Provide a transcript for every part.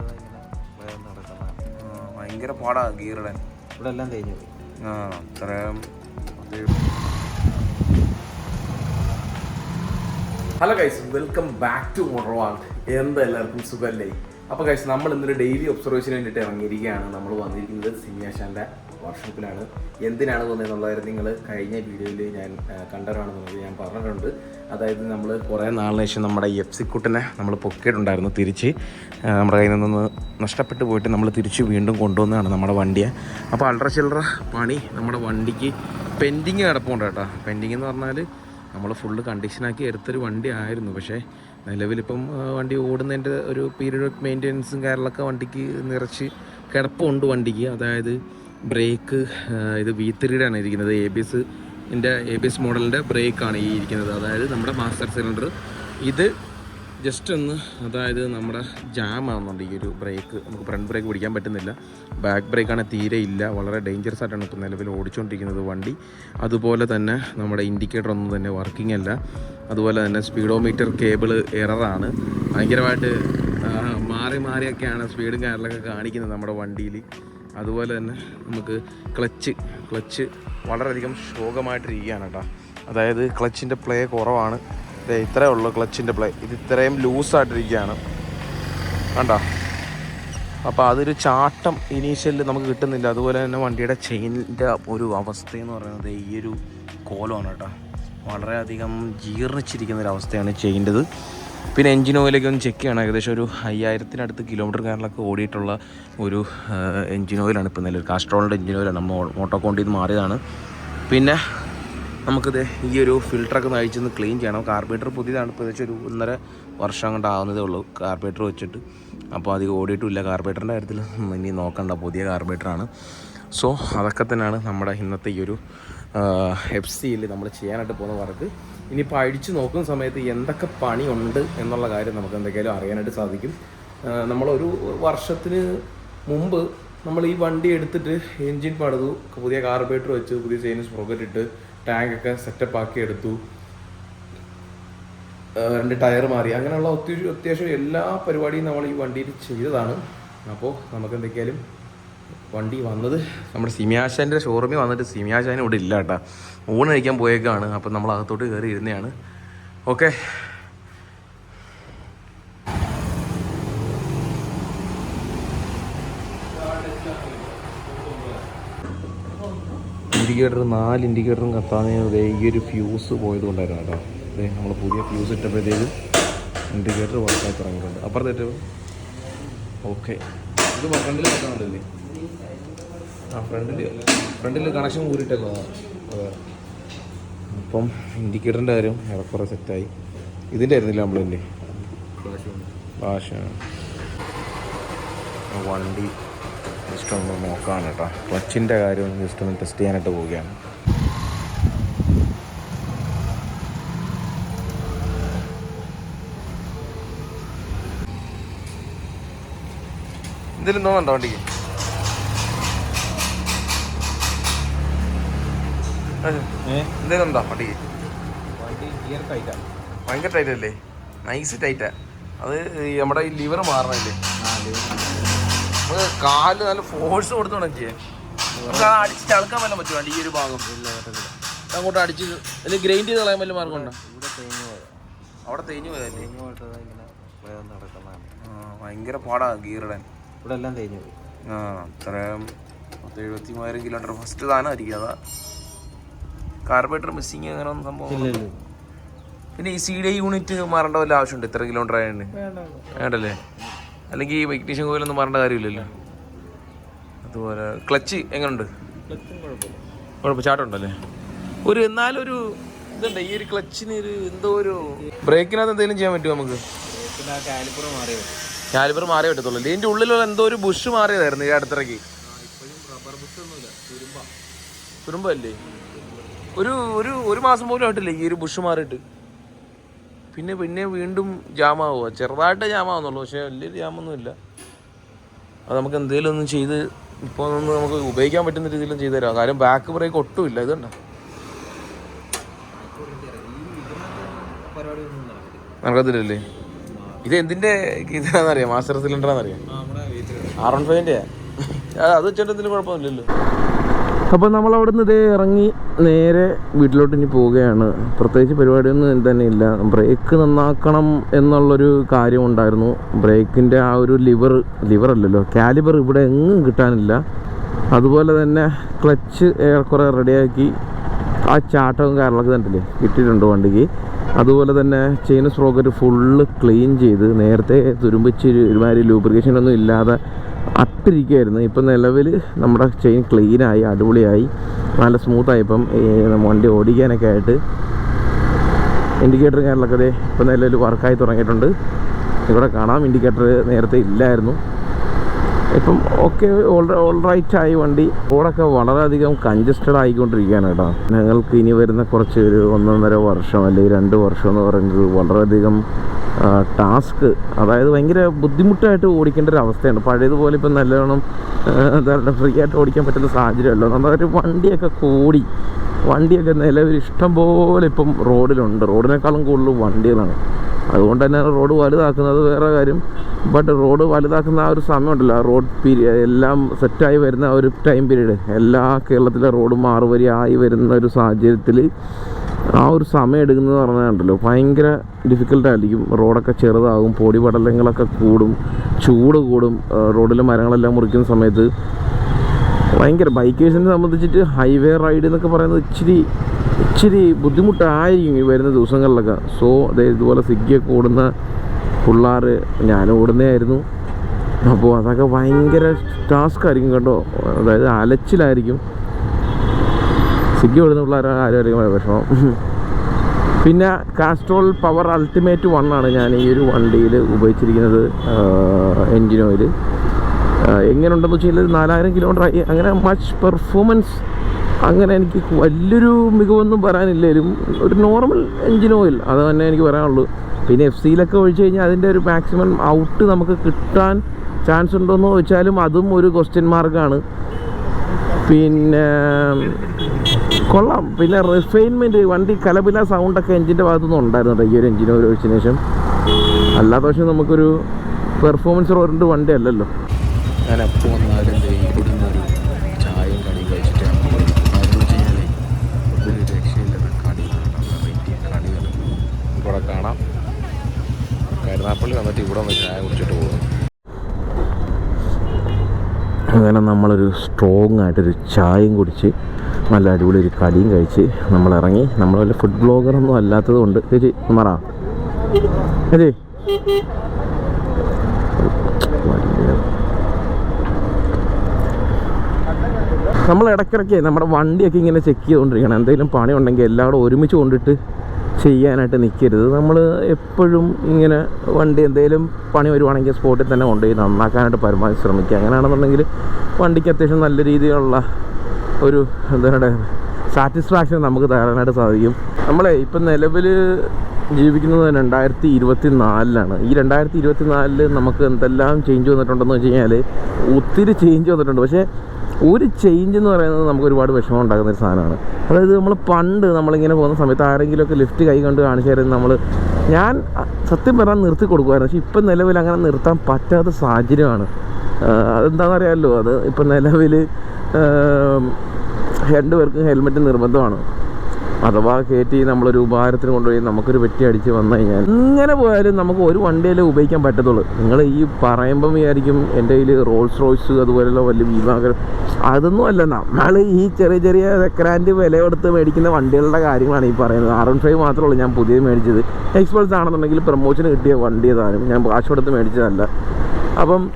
ആ, ഭയങ്കര പാടാ ഗീറിടാൻ ഇവിടെ എല്ലാം തേഞ്ഞു പോയി. ആ അത്രയും hello guys welcome back to motor world എന്താ എല്ലാവർക്കും സുഖമല്ലേ അപ്പോൾ ഗൈസ് നമ്മൾ ഇന്നൊരു ഡെയിലി ഒബ്സർവേഷന് വേണ്ടിയിട്ട് ഇറങ്ങിയിരിക്കുകയാണ്. നമ്മൾ വന്നിരിക്കുന്നത് സിമിയാഷാന്റെ വർക്ക്ഷോപ്പിലാണ് എന്തിനാണ് വന്നതെന്നുള്ളത് നിങ്ങൾ കഴിഞ്ഞ വീഡിയോയിൽ ഞാൻ ആ, കണ്ടവരാണെന്നുള്ളത് ഞാൻ പറഞ്ഞിട്ടുണ്ട്. അതായത് നമ്മൾ കുറേ നാളിന് ശേഷം നമ്മുടെ എഫ് സി കുട്ടിനെ നമ്മൾ പൊക്കിയിട്ടുണ്ടായിരുന്നു തിരിച്ച്. നമ്മുടെ കയ്യിൽ നിന്ന് നഷ്ടപ്പെട്ടു പോയിട്ട് നമ്മൾ തിരിച്ച് വീണ്ടും കൊണ്ടുവന്നതാണ് നമ്മുടെ വണ്ടിയെ. അപ്പോൾ അൾട്ര ചില്ലറ പണി നമ്മുടെ വണ്ടിക്ക് പെൻഡിങ് കിടപ്പുണ്ട് കേട്ടോ. പെൻഡിങ് എന്ന് പറഞ്ഞാൽ നമ്മൾ ഫുള്ള് കണ്ടീഷനാക്കി എടുത്തൊരു വണ്ടി ആയിരുന്നു. പക്ഷേ നിലവിലിപ്പം വണ്ടി ഓടുന്നതിന്റെ ഒരു പീരീഡ് ഓഫ് മെയിന്റെനൻസും കാര്യങ്ങളൊക്കെ വണ്ടിക്ക് നിറച്ച് കിടപ്പുണ്ട് വണ്ടിക്ക്. അതായത് ബ്രേക്ക് ഇത് വി ത്രീയുടെ ആണ് ഇരിക്കുന്നത്. എ ബി എസ് എന്റെ എ ബി എസ് മോഡലിന്റെ ബ്രേക്കാണ് ഈ ഇരിക്കുന്നത്. അതായത് നമ്മുടെ മാസ്റ്റർ സിലിണ്ടർ. ഇത് ജസ്റ്റ് ഒന്ന് അതായത് നമ്മുടെ ജാം ആവുന്നുണ്ട് ഈ ഒരു ബ്രേക്ക്. നമുക്ക് ഫ്രണ്ട് ബ്രേക്ക് പിടിക്കാൻ പറ്റുന്നില്ല. ബാക്ക് ബ്രേക്കാണ് തീരെ ഇല്ല. വളരെ ഡേഞ്ചറസ് ആയിട്ടാണ് ഇപ്പോൾ നിലവിൽ ഓടിച്ചുകൊണ്ടിരിക്കുന്നത് വണ്ടി. അതുപോലെ തന്നെ നമ്മുടെ ഇൻഡിക്കേറ്റർ ഒന്നും തന്നെ വർക്കിംഗ് അല്ല. അതുപോലെ തന്നെ സ്പീഡോമീറ്റർ കേബിൾ എററാണ് ഭയങ്കരമായിട്ട് മാറി മാറിയൊക്കെയാണ് സ്പീഡും കാര്യങ്ങളൊക്കെ കാണിക്കുന്നത് നമ്മുടെ വണ്ടിയിൽ. അതുപോലെ തന്നെ നമുക്ക് ക്ലച്ച് ക്ലച്ച് വളരെയധികം ശോകമായിട്ടിരിക്കുകയാണ് കേട്ടോ. അതായത് ക്ലച്ചിന്റെ പ്ലേ കുറവാണ്. ദേ ഇത്രേ ഉള്ളൂ ക്ലച്ചിന്റെ പ്ലേ. ഇത് ഇത്രയും ലൂസായിട്ടിരിക്കുകയാണ്. കണ്ടോ? അപ്പോൾ അതൊരു ചാട്ടം ഇനീഷ്യലിൽ നമുക്ക് കിട്ടുന്നില്ല. അതുപോലെ തന്നെ വണ്ടിയുടെ ചെയിനിന്റെ ഒരു അവസ്ഥയെന്ന് പറയുന്നത് ഈ ഒരു കോലമാണ് കേട്ടോ. വളരെയധികം ജീർണിച്ചിരിക്കുന്ന ഒരു അവസ്ഥയാണ് ചെയിന്റെത്. പിന്നെ എൻജിൻ ഓയിലൊക്കെ ഒന്ന് ചെക്ക് ചെയ്യണം. ഏകദേശം ഒരു അയ്യായിരത്തിനടുത്ത് കിലോമീറ്റർ കാറിലൊക്കെ ഓടിയിട്ടുള്ള ഒരു എൻജിൻ ഓയിലാണ് ഇപ്പോൾ നിലവിൽ. കാസ്ട്രോളിന്റെ എൻജിൻ ഓയിലാണ്. നമ്മൾ മോട്ടോക്കോണ്ടിൽ നിന്ന് മാറിയതാണ്. പിന്നെ നമുക്കിത് ഈ ഒരു ഫിൽറ്ററൊക്കെ നിന്ന് ക്ലീൻ ചെയ്യണം. കാർബേറ്റർ പുതിയതാണ്. ഇപ്പോൾ ഏകദേശം ഒരു ഒന്നര വർഷം കൊണ്ട് ആവുന്നതേ ഉള്ളൂ കാർബേറ്റർ വെച്ചിട്ട്. അപ്പോൾ അധികം ഓടിയിട്ടില്ല കാർബേറ്ററിന്റെ കാര്യത്തിൽ ഇനി നോക്കണ്ട. പുതിയ കാർബേറ്ററാണ് സോ അതൊക്കെ തന്നെയാണ് നമ്മുടെ ഇന്നത്തെ ഈ ഒരു എഫ് സിയിൽ നമ്മൾ ചെയ്യാനായിട്ട് പോകുന്ന വർക്ക്. ഇനിയിപ്പോൾ അഴിച്ചു നോക്കുന്ന സമയത്ത് എന്തൊക്കെ പണിയുണ്ട് എന്നുള്ള കാര്യം നമുക്ക് എന്തൊക്കെയാലും അറിയാനായിട്ട് സാധിക്കും. നമ്മളൊരു വർഷത്തിന് മുമ്പ് നമ്മൾ ഈ വണ്ടി എടുത്തിട്ട് എൻജിൻ പണിതു പുതിയ കാർബേറ്റർ വെച്ച് പുതിയ ചെയിൻസ് പ്രോക്കറ്റ് ഇട്ട് ടാങ്കൊക്കെ സെറ്റപ്പ് ആക്കി എടുത്തു. രണ്ട് ടയർ മാറി. അങ്ങനെയുള്ള ഒത്തിരി അത്യാവശ്യം എല്ലാ പരിപാടിയും നമ്മൾ ഈ വണ്ടിയിൽ ചെയ്തതാണ്. അപ്പോൾ നമുക്ക് എന്തൊക്കെയാലും വണ്ടി വന്നത് നമ്മുടെ സിമിയാശാന്റെ ഷോറൂമിൽ വന്നിട്ട് സിമിയാശാൻ ഇവിടെ ഇല്ല കേട്ടോ. ഊണ് പോയേക്കാണ്. അപ്പം നമ്മൾ അകത്തോട്ട് കയറി ഇരുന്നതാണ് ഓക്കെ. ഇൻഡിക്കേറ്റർ നാല് ഇൻഡിക്കേറ്ററും കത്താതെ ഈ ഒരു ഫ്യൂസ് പോയത് കൊണ്ടായിരുന്നു കേട്ടോ. അതെ നമ്മൾ പുതിയ ഫ്യൂസ് ഇട്ടപ്പോഴത്തേക്ക് ഇൻഡിക്കേറ്റർ വർക്കായി തുടങ്ങിയിട്ടുണ്ട്. അപ്പുറത്തേറ്റ്? ഓക്കെ. ഇത് വർക്കണ്ടിൽ വെക്കാനുണ്ടല്ലേ ഫ്രണ്ടിൽ ഫ്രണ്ടിൽ കണക്ഷൻ അപ്പം ഇൻഡിക്കേറ്ററിന്റെ കാര്യം ഏറെക്കുറെ സെറ്റായി ഇതിന്റെ ആയിരുന്നില്ല നമ്മളല്ലേ ഭാഷ വണ്ടി ജസ്റ്റ് ഒന്ന് നോക്കാണ് കേട്ടോ ക്ലച്ചിന്റെ കാര്യം ജസ്റ്റ് ഒന്ന് ടെസ്റ്റ് ചെയ്യാനായിട്ട് പോവുകയാണ്. എന്തെങ്കിലും തോന്നുന്നുണ്ടോ വണ്ടിക്ക്? എന്തെങ്കിലും ഉണ്ടോ വണ്ടി. ഭയങ്കര ടൈറ്റ് അല്ലേ? നൈസ് ടൈറ്റാ അത് നമ്മുടെ ഈ ലിവർ മാറണല്ലേ? നമുക്ക് കാൽ നല്ല ഫോഴ്സ് കൊടുത്ത് ഉണക്കിയേ നമുക്ക് അത് അടിച്ച് ചളുക്കാൻ വല്ല പറ്റുമോ? ഈ ഒരു ഭാഗം. അങ്ങോട്ട് അടിച്ച് അല്ലെങ്കിൽ ഗ്രൈൻഡ് ചെയ്ത് കളയാൻ വല്ല മാർഗം ഉണ്ടോ? അവിടെ തേഞ്ഞു പോയതല്ലേ ആ, ഭയങ്കര പാടാ ഗീറിടാൻ ഇവിടെ എല്ലാം തേഞ്ഞു പോയി. ആ അത്രയും പത്ത് എഴുപത്തി മൂവായിരം കിലോമീറ്റർ ഫസ്റ്റ് താനായിരിക്കും അതാ കാർബറേറ്റർ മിസ്സിങ് അങ്ങനെ ഒന്നും സംഭവം പിന്നെ ഈ സി ഡി യൂണിറ്റ് മാറേണ്ട വല്ല ആവശ്യമുണ്ട്? ഇത്ര കിലോമീറ്റർ ആയതുകൊണ്ട് വേണ്ട വേണ്ടല്ലേ? അല്ലെങ്കിൽ ഈ മെഗ്നീഷ്യൻ കോയിലൊന്നും മാറേണ്ട കാര്യമില്ലല്ലോ? അതുപോലെ ക്ലച്ച് എങ്ങനെയുണ്ട് ക്ലച്ചും കുഴപ്പമില്ല. കുഴപ്പം ചാട്ടമുണ്ടല്ലേ? ഒരു എന്നാലും ഒരു ഇതുണ്ട് ഈ ഒരു ക്ലച്ചിന് ഒരു എന്തോ ഒരു ബ്രേക്കിനകത്ത് എന്തെങ്കിലും ചെയ്യാൻ പറ്റുമോ നമുക്ക്? കാലിബർ മാറിയേ പറ്റത്തുള്ളൂ. ഇതിന്റെ ഉള്ളിലുള്ള എന്തോ ഒരു ബുഷ് മാറിയതായിരുന്നു ഈ അടുത്തിറക്കി. ഇപ്പോഴും റബ്ബർ ബുഷ് ഒന്നുമില്ല. തുരുമ്പ. തുരുമ്പല്ലേ? ഒരു ഒരു ഒരു മാസം പോലും ആയിട്ടില്ല ഈ ഒരു ബുഷ് മാറിയിട്ട്. പിന്നെ പിന്നെ വീണ്ടും ജാമാവുക. ചെറുതായിട്ട് ജാമാവുന്നുള്ളൂ പക്ഷേ വലിയൊരു ജാമൊന്നും ഇല്ല അത് നമുക്ക് എന്തെങ്കിലും ഒന്നും ചെയ്ത് ഇപ്പോൾ ഒന്ന് നമുക്ക് ഉപയോഗിക്കാൻ പറ്റുന്ന രീതിയിലും ചെയ്തു തരാം. കാര്യം ബാക്ക് ബ്രേക്ക് ഒട്ടും ഇല്ല ഇതുണ്ടോ നടക്കത്തില്ലല്ലേ? ഇത് എന്തിന്റെ ഇതാണെന്നറിയാം മാസ്റ്റർ സിലിണ്ടർ എന്നറിയാം ആർ വൺ ഫൈവിന്റെ അത് വെച്ചോണ്ട് എന്തെങ്കിലും അപ്പോൾ നമ്മൾ അവിടെ നിന്ന് ഇതേ ഇറങ്ങി നേരെ വീട്ടിലോട്ട് ഇനി പോവുകയാണ്. പ്രത്യേകിച്ച് പരിപാടിയൊന്നും തന്നെ ഇല്ല ബ്രേക്ക് നന്നാക്കണം എന്നുള്ളൊരു കാര്യം ഉണ്ടായിരുന്നു. ബ്രേക്കിന്റെ ആ ഒരു ലിവർ ലിവർ അല്ലല്ലോ കാലിബർ ഇവിടെ എങ്ങും കിട്ടാനില്ല. അതുപോലെ തന്നെ ക്ലച്ച് ഏറെക്കുറെ റെഡിയാക്കി ആ ചാട്ടവും കാര്യങ്ങളൊക്കെ കണ്ടില്ലേ കിട്ടിയിട്ടുണ്ട് വണ്ടിക്ക്. അതുപോലെ തന്നെ ചെയിൻ സ്ട്രോക്കറ്റ് ഫുള്ള് ക്ലീൻ ചെയ്ത് നേരത്തെ തുരുമ്പിച്ച് ഒരുമാതിരി ലൂബ്രിക്കേഷൻ ഒന്നും ഇല്ലാതെ അട്ടിരിക്കുകയായിരുന്നു ഇപ്പം നിലവിൽ നമ്മുടെ ചെയിൻ ക്ലീനായി അടിപൊളിയായി. നല്ല സ്മൂത്തായി ഇപ്പം വണ്ടി ഓടിക്കാനൊക്കെ ആയിട്ട് ഇൻഡിക്കേറ്റർ കാര്യങ്ങളൊക്കെ അതെ ഇപ്പം നിലവിൽ വർക്കായി തുടങ്ങിയിട്ടുണ്ട്. ഇവിടെ കാണാം. ഇൻഡിക്കേറ്റർ നേരത്തെ ഇല്ലായിരുന്നു. ഇപ്പം ഓക്കെ ഓൾ റൈറ്റ് ആയി വണ്ടി. റോഡൊക്കെ വളരെയധികം കൺജസ്റ്റഡ് ആയിക്കൊണ്ടിരിക്കുകയാണ് കേട്ടോ. ഞങ്ങൾക്ക് ഇനി വരുന്ന കുറച്ച് ഒരു ഒന്നൊന്നര വർഷം അല്ലെങ്കിൽ രണ്ട് വർഷം എന്ന് പറയുന്നത് വളരെയധികം ടാസ്ക്. അതായത് ഭയങ്കര ബുദ്ധിമുട്ടായിട്ട് ഓടിക്കേണ്ട ഒരു അവസ്ഥയാണ് പഴയതുപോലെ ഇപ്പം നല്ലവണ്ണം എന്താ പറയുക ഫ്രീ ആയിട്ട് ഓടിക്കാൻ പറ്റുന്ന സാഹചര്യമല്ലോ. നന്നായിട്ട് വണ്ടിയൊക്കെ കൂടി വണ്ടിയൊക്കെ നിലവിൽ ഇഷ്ടം പോലെ ഇപ്പം റോഡിലുണ്ട്. റോഡിനേക്കാളും കൂടുതൽ വണ്ടികളാണ്. അതുകൊണ്ട് തന്നെ റോഡ് വലുതാക്കുന്നത് വേറെ കാര്യം. ബട്ട് റോഡ് വലുതാക്കുന്ന ആ ഒരു സമയമുണ്ടല്ലോ. ആ റോഡ് പീരിയഡ് എല്ലാം സെറ്റായി വരുന്ന ഒരു ടൈം പീരീഡ്. എല്ലാ കേരളത്തിലെ റോഡ് മാറുവരി ആയി വരുന്ന ഒരു സാഹചര്യത്തിൽ ആ ഒരു സമയം എടുക്കുന്നത് പറഞ്ഞാലുണ്ടല്ലോ ഭയങ്കര ഡിഫിക്കൽട്ടായിരിക്കും റോഡൊക്കെ ചെറുതാകും പൊടി പടലങ്ങളൊക്കെ കൂടും ചൂട് കൂടും റോഡിലെ മരങ്ങളെല്ലാം മുറിക്കുന്ന സമയത്ത്. ഭയങ്കര ബൈക്കേഴ്സിനെ സംബന്ധിച്ചിട്ട് ഹൈവേ റൈഡ് എന്നൊക്കെ പറയുന്നത് ഇച്ചിരി ഇച്ചിരി ബുദ്ധിമുട്ടായിരിക്കും ഈ വരുന്ന ദിവസങ്ങളിലൊക്കെ. സോ അതേ ഇതുപോലെ സിഗ്ഗിയൊക്കെ ഓടുന്ന പിള്ളേർ ഞാനും ഓടുന്നതായിരുന്നു അപ്പോൾ അതൊക്കെ ഭയങ്കര ടാസ്ക് ആയിരിക്കും കേട്ടോ. അതായത് അലച്ചിലായിരിക്കും. സ്വിഗ്ഗി ഇവിടുന്ന് പിള്ളേർ ആരോഗ്യമായ വിഷമം പിന്നെ കാസ്ട്രോൾ പവർ അൾട്ടിമേറ്റ് വൺ ആണ് ഞാൻ ഈ ഒരു വണ്ടിയിൽ ഉപയോഗിച്ചിരിക്കുന്നത് എൻജിൻ ഓയിൽ എങ്ങനെയുണ്ടെന്ന് വെച്ച് കഴിഞ്ഞാൽ നാലായിരം കിലോമീറ്റർ ആയി. അങ്ങനെ മച്ച് പെർഫോമൻസ് അങ്ങനെ എനിക്ക് വലിയൊരു മികവൊന്നും പറയാനില്ലെങ്കിലും ഒരു നോർമൽ എൻജിൻ ഓയിൽ അത് തന്നെ എനിക്ക് പറയാനുള്ളൂ പിന്നെ എഫ് സിയിലൊക്കെ ഒഴിച്ചു കഴിഞ്ഞാൽ അതിന്റെ ഒരു മാക്സിമം ഔട്ട് നമുക്ക് കിട്ടാൻ ചാൻസ് ഉണ്ടോയെന്ന് ചോദിച്ചാലും അതും ഒരു ക്വസ്റ്റ്യൻ മാർക്കാണ് പിന്നെ കൊള്ളാം. പിന്നെ റിഫൈൻമെന്റ് വണ്ടി കലപില സൗണ്ടൊക്കെ എഞ്ചിന്റെ ഭാഗത്തുനിന്ന് ഉണ്ടായിരുന്നു ഈ ഒരു എഞ്ചിൻ ഒരു ഒഴിച്ചതിന് ശേഷം. അല്ലാത്ത പക്ഷേ നമുക്കൊരു പെർഫോമൻസ് ഓറിയന്റ് വണ്ടി അല്ലല്ലോ. ഞാൻ എപ്പോൾ വന്നാലും ഇവിടുന്ന് ഒരു ചായയും കഴിച്ചിട്ടാണ് രക്ഷയില്ലാത്ത ഇവിടെ കാണാം. കരുനാപ്പള്ളി വന്നിട്ട് ഇവിടെ വന്ന് ചായ കുടിച്ചിട്ട് പോകും അങ്ങനെ നമ്മളൊരു സ്ട്രോങ് ആയിട്ടൊരു ചായയും കുടിച്ച് നല്ല അടിപൊളി ഒരു കടിയും കഴിച്ച് നമ്മൾ ഇറങ്ങി നമ്മൾ വല്ല ഫുഡ് ബ്ലോഗറൊന്നും അല്ലാത്തത് കൊണ്ട് ചേച്ചി. മറ നമ്മൾ ഇടയ്ക്കിടയ്ക്ക് നമ്മുടെ വണ്ടിയൊക്കെ ഇങ്ങനെ ചെക്ക് ചെയ്തുകൊണ്ടിരിക്കണം എന്തെങ്കിലും പണി ഉണ്ടെങ്കിൽ എല്ലാവരും ഒരുമിച്ച് കൊണ്ടിട്ട് ചെയ്യാനായിട്ട് നിൽക്കരുത്. നമ്മൾ എപ്പോഴും ഇങ്ങനെ വണ്ടി എന്തെങ്കിലും പണി വരുവാണെങ്കിൽ സ്പോട്ടിൽ തന്നെ കൊണ്ടുപോയി നന്നാക്കാനായിട്ട് പരമാവധി ശ്രമിക്കുക. അങ്ങനെയാണെന്നുണ്ടെങ്കിൽ വണ്ടിക്ക് അത്യാവശ്യം നല്ല രീതിയിലുള്ള ഒരു എന്താ പറയുക സാറ്റിസ്ഫാക്ഷൻ നമുക്ക് തരാനായിട്ട് സാധിക്കും. നമ്മളെ ഇപ്പം നിലവിൽ ജീവിക്കുന്നത് രണ്ടായിരത്തി ഇരുപത്തി നാലിലാണ് ഈ രണ്ടായിരത്തി ഇരുപത്തി നാലിൽ നമുക്ക് എന്തെല്ലാം ചേഞ്ച് വന്നിട്ടുണ്ടെന്ന് വെച്ച് കഴിഞ്ഞാൽ ഒത്തിരി ചേഞ്ച് വന്നിട്ടുണ്ട്. പക്ഷേ ഒരു ചേഞ്ച് എന്ന് പറയുന്നത് നമുക്ക് ഒരുപാട് വിഷമം ഉണ്ടാകുന്ന ഒരു സാധനമാണ്. അതായത് നമ്മൾ പണ്ട് നമ്മളിങ്ങനെ പോകുന്ന സമയത്ത് ആരെങ്കിലുമൊക്കെ ലിഫ്റ്റ് കൈ കൊണ്ട് കാണിച്ചായിരുന്നു നമ്മൾ ഞാൻ സത്യം പറഞ്ഞാൽ നിർത്തി കൊടുക്കുമായിരുന്നു. പക്ഷേ ഇപ്പം നിലവിൽ അങ്ങനെ നിർത്താൻ പറ്റാത്ത സാഹചര്യമാണ്. അതെന്താണെന്നറിയാമല്ലോ. അത് ഇപ്പം നിലവിൽ രണ്ടുപേർക്കും ഹെൽമെറ്റ് നിർബന്ധമാണ്. അഥവാ കയറ്റി നമ്മളൊരു ഉപകാരത്തിന് കൊണ്ടുപോയി നമുക്കൊരു വെട്ടി അടിച്ച് വന്നു കഴിഞ്ഞാൽ ഇങ്ങനെ പോയാലും നമുക്ക് ഒരു വണ്ടിയിലേ ഉപയോഗിക്കാൻ പറ്റത്തുള്ളൂ. നിങ്ങൾ ഈ പറയുമ്പം വിചാരിക്കും എന്റെ കയ്യിൽ റോൾസ് റോയ്സ് അതുപോലെയുള്ള വലിയ വിഭാഗം. അതൊന്നും അല്ല നമ്മൾ ഈ ചെറിയ ചെറിയ സെക്കൻഡ് വില കൊടുത്ത് മേടിക്കുന്ന വണ്ടികളുടെ കാര്യങ്ങളാണ് ഈ പറയുന്നത്. ആർ വൺ ഫൈവ് മാത്രമേ ഉള്ളൂ ഞാൻ പുതിയത് മേടിച്ചത്. എക്സ്പൾസ് ആണെന്നുണ്ടെങ്കിൽ പ്രൊമോഷന് കിട്ടിയ വണ്ടി ഏതാനും ഞാൻ കാശ് കൊടുത്ത് മേടിച്ചതല്ല. അപ്പം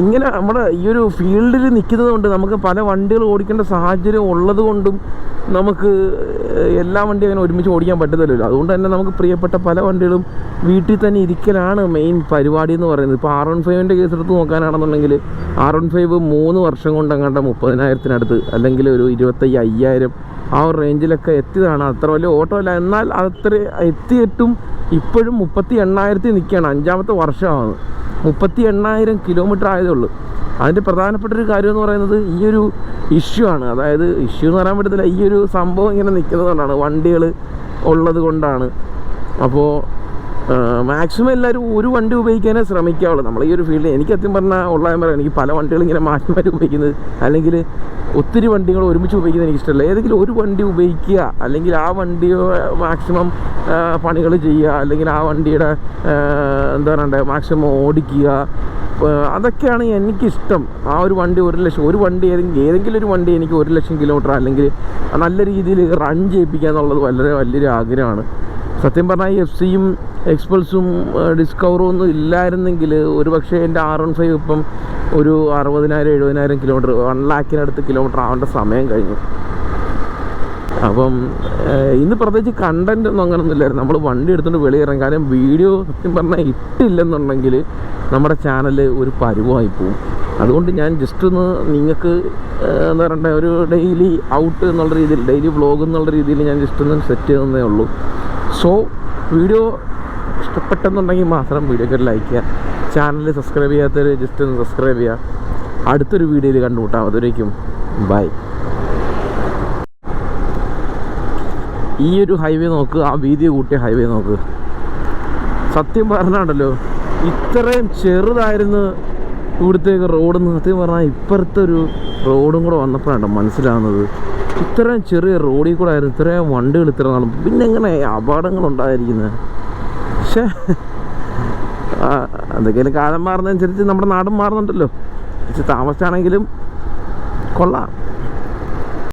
ഇങ്ങനെ നമ്മുടെ ഈ ഒരു ഫീൽഡിൽ നിൽക്കുന്നത് കൊണ്ട് നമുക്ക് പല വണ്ടികൾ ഓടിക്കേണ്ട സാഹചര്യം ഉള്ളത് കൊണ്ടും നമുക്ക് എല്ലാ വണ്ടിയും അങ്ങനെ ഒരുമിച്ച് ഓടിക്കാൻ പറ്റത്തില്ലല്ലോ. അതുകൊണ്ട് തന്നെ നമുക്ക് പ്രിയപ്പെട്ട പല വണ്ടികളും വീട്ടിൽ തന്നെ ഇരിക്കലാണ് മെയിൻ പരിപാടി എന്ന് പറയുന്നത്. ഇപ്പോൾ ആർ വൺ ഫൈവിന്റെ കേസ് എടുത്ത് നോക്കാനാണെന്നുണ്ടെങ്കിൽ ആർ വൺ ഫൈവ് മൂന്ന് വർഷം കൊണ്ട് അങ്ങോട്ട് മുപ്പതിനായിരത്തിനടുത്ത് അല്ലെങ്കിൽ ഒരു ഇരുപത്തയ്യ അയ്യായിരം ആ ഒരു റേഞ്ചിലൊക്കെ എത്തിയതാണ്. അത്ര വലിയ ഓട്ടോ അല്ല എന്നാൽ അത്ര എത്തിയിട്ടും ഇപ്പോഴും മുപ്പത്തി എണ്ണായിരത്തി നിൽക്കുകയാണ് അഞ്ചാമത്തെ വർഷമാണ്. മുപ്പത്തി എണ്ണായിരം കിലോമീറ്റർ ആയതേ ഉള്ളൂ. അതിന്റെ പ്രധാനപ്പെട്ട ഒരു കാര്യം എന്ന് പറയുന്നത് ഈ ഒരു ഇഷ്യൂ ആണ്. അതായത് ഇഷ്യൂ എന്ന് പറയാൻ പറ്റത്തില്ല. ഈ ഒരു സംഭവം ഇങ്ങനെ നിൽക്കുന്നത് കൊണ്ടാണ് വണ്ടികൾ ഉള്ളത് കൊണ്ടാണ്. അപ്പോൾ മാക്സിമം എല്ലാവരും ഒരു വണ്ടി ഉപയോഗിക്കാനേ ശ്രമിക്കാവുള്ളൂ. നമ്മൾ ഈ ഒരു ഫീൽഡിൽ എനിക്ക് സത്യം പറഞ്ഞാൽ ഉള്ള പറയാം. എനിക്ക് പല വണ്ടികൾ ഇങ്ങനെ മാറ്റി മാറ്റി ഉപയോഗിക്കുന്നത്. അല്ലെങ്കിൽ ഒത്തിരി വണ്ടികൾ ഒരുമിച്ച് ഉപയോഗിക്കുന്നത് എനിക്ക് ഇഷ്ടമല്ല. ഏതെങ്കിലും ഒരു വണ്ടി ഉപയോഗിക്കുക. അല്ലെങ്കിൽ ആ വണ്ടി മാക്സിമം പണികൾ ചെയ്യുക. അല്ലെങ്കിൽ ആ വണ്ടിയുടെ എന്താ പറയണ്ടേ മാക്സിമം ഓടിക്കുക. അതൊക്കെയാണ് എനിക്കിഷ്ടം. ആ ഒരു വണ്ടി ഒരു ലക്ഷം ഒരു വണ്ടി ഏതെങ്കിലും ഏതെങ്കിലും ഒരു വണ്ടി എനിക്ക് ഒരു ലക്ഷം കിലോമീറ്റർ അല്ലെങ്കിൽ നല്ല രീതിയിൽ റൺ ചെയ്യിപ്പിക്കുക എന്നുള്ളത് വളരെ വലിയൊരു ആഗ്രഹമാണ്. സത്യം പറഞ്ഞാൽ ഈ എഫ് സിയും എക്സ്പൾസും ഡിസ്കവറും ഒന്നും ഇല്ലായിരുന്നെങ്കിൽ ഒരു പക്ഷേ എന്റെ ആർ വൺ ഫൈവ് ഇപ്പം ഒരു അറുപതിനായിരം എഴുപതിനായിരം കിലോമീറ്റർ വൺ ലാക്കിനടുത്ത് കിലോമീറ്റർ ആവേണ്ട സമയം കഴിഞ്ഞു. അപ്പം ഇന്ന് പ്രത്യേകിച്ച് കണ്ടന്റ് ഒന്നും അങ്ങനെ ഇല്ലായിരുന്നു. നമ്മൾ വണ്ടി എടുത്തുകൊണ്ട് വെളിയിറങ്ങും കാര്യം വീഡിയോ സത്യം പറഞ്ഞാൽ ഇട്ടില്ലെന്നുണ്ടെങ്കിൽ നമ്മുടെ ചാനൽ ഒരു പരുവമായി പോവും. അതുകൊണ്ട് ഞാൻ ജസ്റ്റ് ഒന്ന് നിങ്ങൾക്ക് എന്താ പറയണ്ടേ ഒരു ഡെയിലി ഔട്ട് എന്നുള്ള രീതിയിൽ ഡെയിലി വ്ളോഗ് എന്നുള്ള രീതിയിൽ ഞാൻ ജസ്റ്റ് ഒന്ന് സെറ്റ് ചെയ്തതേ ഉള്ളൂ. സോ വീഡിയോ ഇഷ്ടപ്പെട്ടെന്നുണ്ടെങ്കിൽ മാത്രം വീഡിയോക്ക് ഒരു ലൈക്ക് ചെയ്യുക. ചാനൽ സബ്സ്ക്രൈബ് ചെയ്യാത്തവർ ജസ്റ്റ് ഒന്ന് സബ്സ്ക്രൈബ് ചെയ്യുക. അടുത്തൊരു വീഡിയോയിൽ കണ്ടുമുട്ടാം. അതുവരേക്കും ബൈ ഈ ഒരു ഹൈവേ നോക്ക് ആ വീതി കൂട്ടിയ ഹൈവേ നോക്ക്. സത്യം പറഞ്ഞാണ്ടല്ലോ ഇത്രയും ചെറുതായിരുന്നു ഇവിടുത്തേക്ക് റോഡെന്ന് സത്യം പറഞ്ഞാൽ ഇപ്പുറത്തെ ഒരു റോഡും കൂടെ വന്നപ്പോഴാണ് മനസ്സിലാവുന്നത്. ഇത്രയും ചെറിയ റോഡിൽ കൂടെ ആയിരുന്നു ഇത്രയും വണ്ടികൾ ഇത്ര നാളും. പിന്നെ എങ്ങനെ അപകടങ്ങൾ ഉണ്ടായിരിക്കുന്നത്? പക്ഷേ എന്തൊക്കെയാലും കാലം മാറുന്നതനുസരിച്ച് നമ്മുടെ നാടും മാറുന്നുണ്ടല്ലോ. പക്ഷെ താമസിച്ചാണെങ്കിലും കൊള്ളാം.